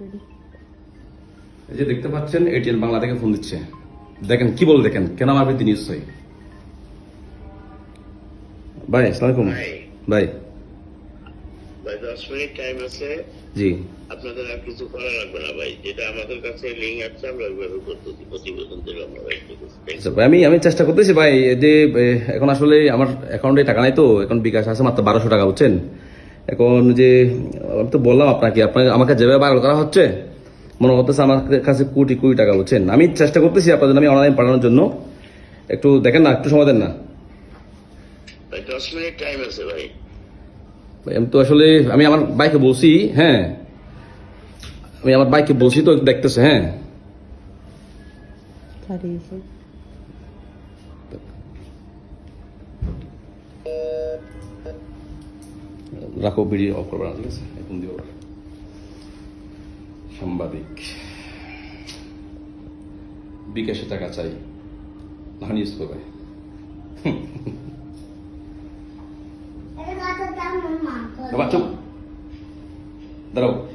এই যে দেখতে পাচ্ছেন এটিএন বাংলা থেকে ফোন দিচ্ছে। দেখেন কি বল দেখেন? কেন আমার প্রতি নিশ্চয়ই। ভাই আসসালামু ভাই। ভাই। ভাই দশ মিনিট টাইম আছে। জি। আপনাদের আর কিছু করা লাগবে না ভাই। যেটা আমাদের কাছে লিঙ্ক আছে আমরা ওইভাবে করতেছি প্রতিবেদন দিলাম ভাই ঠিক আছে Thank you. আচ্ছা ভাই আমি আমি চেষ্টা করতেছি ভাই যে এখন আসলে আমার অ্যাকাউন্টে টাকা নাই তো এখন বিকাশ আছে মাত্র বারোশো টাকা বুঝছেন? এখন যে আমি তো বললাম আপনাকে আপনাকে আমাকে যেভাবে বারণ করা হচ্ছে মনে হতেছে আমার কাছে কোটি কোটি টাকা বলছেন আমি চেষ্টা করতেছি আপনার জন্য আমি অনলাইন পাঠানোর জন্য। একটু দেখেন না একটু সময় দেন না। দশ মিনিট আছে ভাই। ভাই, আমি তো আসলে আমি আমার বাইকে বলছি হ্যাঁ? আমি আমার বাইকে বলছি তো দেখতেছে হ্যাঁ? রাখো ভিডিও অফ করবে না ঠিক আছে? এখন দিও। সাংবাদিক। বিকাশে টাকা চাই। না ইউজ করবে। বাবা চুপ। দাঁড়াও।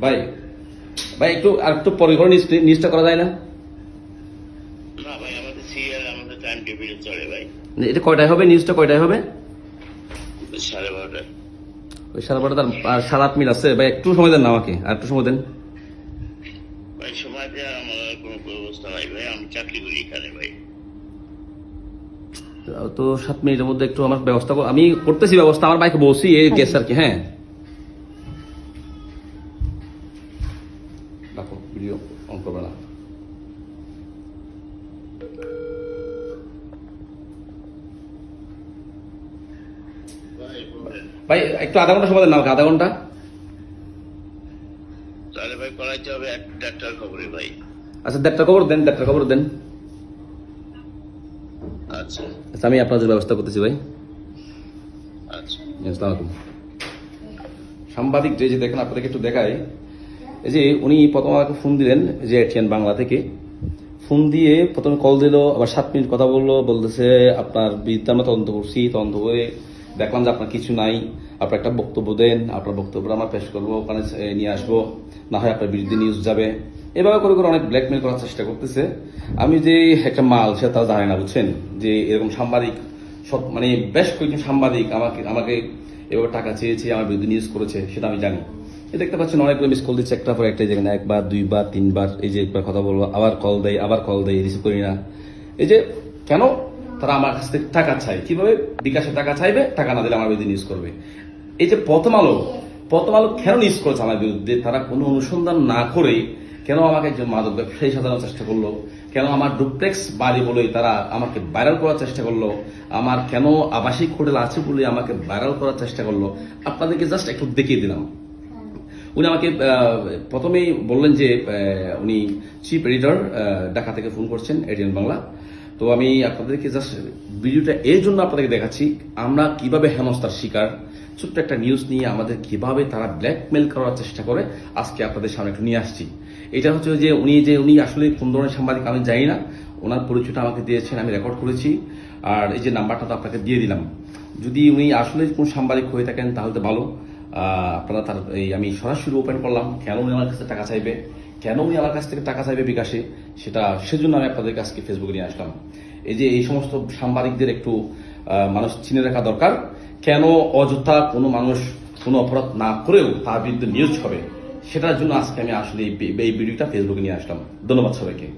ভাই ভাই একটু আর একটু পরে করে নিউজ- নিউজটা করা যায় না ভাই আমাদের সিরিয়াল চলে ভাই এটা কয়টায় হবে? নিউজটা কয়টায় হবে? সাড়ে বারোটা ওই সাড়ে বারোটার আর সাত আট মিনিট আছে। ভাই একটু সময় দেন না আমাকে আর একটু সময় দেন। ভাই সময় দেওয়ার আমার কোনো ব্যবস্থা নাই ভাই। আমি চাকরি করি এখানে ভাই। তো সাত মিনিটের মধ্যে একটু আমার ব্যবস্থা আমি করতেছি ব্যবস্থা আমার বাইকে বলছি এই কেস আর কি হ্যাঁ। রাখো ভিডিও অন করবে না। ভাই একটু আধা ঘণ্টা সময় দেন আমাকে আধা ঘণ্টা। তাহলে ভাই করাইতে হবে খবরে ভাই। আচ্ছা খবর দেন খবর দেন। আচ্ছা। আচ্ছা আমি আপনাদের ব্যবস্থা করতেছি ভাই। আচ্ছা। আসসালামু আলাইকুম। সাংবাদিক যে যে দেখেন আপনাদেরকে একটু দেখাই। এই যে উনি প্রথম আমাকে ফোন দিলেন যে এটিএন বাংলা থেকে। ফোন দিয়ে প্রথমে কল দিল আবার সাত মিনিট কথা বলল বলতেছে আপনার বিদ্যা আমরা তদন্ত করছি তদন্ত করে দেখলাম যে আপনার কিছু নাই, আপনার একটা বক্তব্য দেন, আপনার বক্তব্য আমরা পেশ করব, ওখানে নিয়ে আসব, না হয় আপনার বিরুদ্ধে নিউজ যাবে। এভাবে করে করে অনেক ব্ল্যাকমেল করার চেষ্টা করতেছে। আমি যে একটা মাল, সে তারা জানে না, বুঝছেন? যে এরকম সাংবাদিক, সব মানে বেশ কয়েকজন সাংবাদিক আমাকে আমাকে এভাবে টাকা চেয়েছে, আমার বিরুদ্ধে নিউজ করেছে, সেটা আমি জানি। দেখতে পাচ্ছেন অনেকগুলো মিস কল দিচ্ছে একটা পর একটা যেখানে একবার, দুইবার, তিনবার, এই যে একবার কথা বলব, আবার কল দেয়, আবার কল দেয় রিসিভ করি না। এই যে কেন তারা আমার কাছ থেকে টাকা চায়। কীভাবে? বিকাশে টাকা চাইবে, টাকা না দিলে আমার বিরুদ্ধে নিউজ করবে। এই যে প্রথম আলো প্রথম আলো কেন নিউজ করেছে আমার বিরুদ্ধে? তারা কোনো অনুসন্ধান না করে কেন আমাকে একজন মাদক ব্যবসায়ী সাজানোর চেষ্টা করল? কেন আমার ডুপ্লেক্স বাড়ি বলেই তারা আমাকে ভাইরাল করার চেষ্টা করল? আমার কেন আবাসিক হোটেল আছে বলে আমাকে ভাইরাল করার চেষ্টা করল? আপনাদেরকে জাস্ট একটু দেখিয়ে দিলাম। উনি আমাকে প্রথমেই বললেন যে উনি চিফ এডিটর ঢাকা থেকে ফোন করছেন এডিএন বাংলা তো আমি আপনাদেরকে জাস্ট ভিডিওটা এই জন্য আপনাদেরকে দেখাচ্ছি, আমরা কীভাবে হেনস্থার শিকার, ছোট্ট একটা নিউজ নিয়ে আমাদের কীভাবে তারা ব্ল্যাকমেল করার চেষ্টা করে, আজকে আপনাদের সামনে একটু নিয়ে আসছি। এটা হচ্ছে যে উনি যে উনি আসলে কোন ধরনের সাংবাদিক আমি জানি না, ওনার পরিচয়টা আমাকে দিয়েছেন, আমি রেকর্ড করেছি, আর এই যে নাম্বারটা তো আপনাকে দিয়ে দিলাম। যদি উনি আসলে কোন সাংবাদিক হয়ে থাকেন তাহলে তো ভালো আপনারা তার এই আমি সরাসরি ওপেন করলাম, কেন উনি আমার কাছে টাকা চাইবে? কেন উনি আমার কাছ থেকে টাকা চাইবে বিকাশে? সেটা, সেজন্য আমি আপনাদের কাছকে ফেসবুকে নিয়ে আসলাম। এই যে এই সমস্ত সাংবাদিকদের একটু মানুষ চিনে রাখা দরকার, কেন অযথা কোনো মানুষ কোনো অপরাধ না করেও তার বিরুদ্ধে নিউজ হবে সেটার জন্য আজকে আমি আসলে এই ভিডিওটা ফেসবুকে নিয়ে আসলাম। ধন্যবাদ সবাইকে।